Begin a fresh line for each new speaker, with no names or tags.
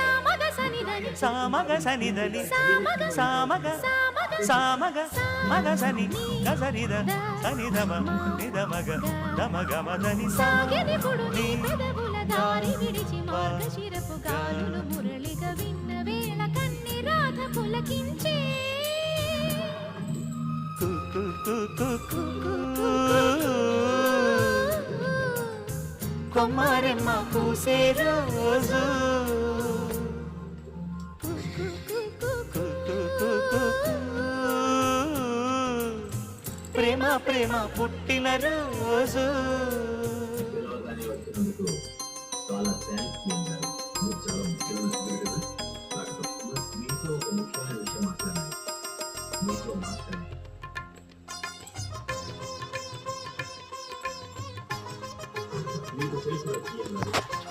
సామగ సనిదని.
సామగ
సామగ
మగ సని గసరిద సనిదమ నిదమగ దమగ మదని.
సాగెనిపుడు నీ పెదవుల దారి విడిచి మార్గశిరపు గాలులు మురళిగా విన్న వేళ కన్ని రాధ పులకించే.
కు కు కు కు కు. కుమార మాకు రోజు ప్రేమ ప్రేమ పుట్టిన రోజు మీతో ఒక ముఖ్యమైన విషయం మాట్లాడాలి మీతో మాట్లాడాలి 一个
黑色的 DNA。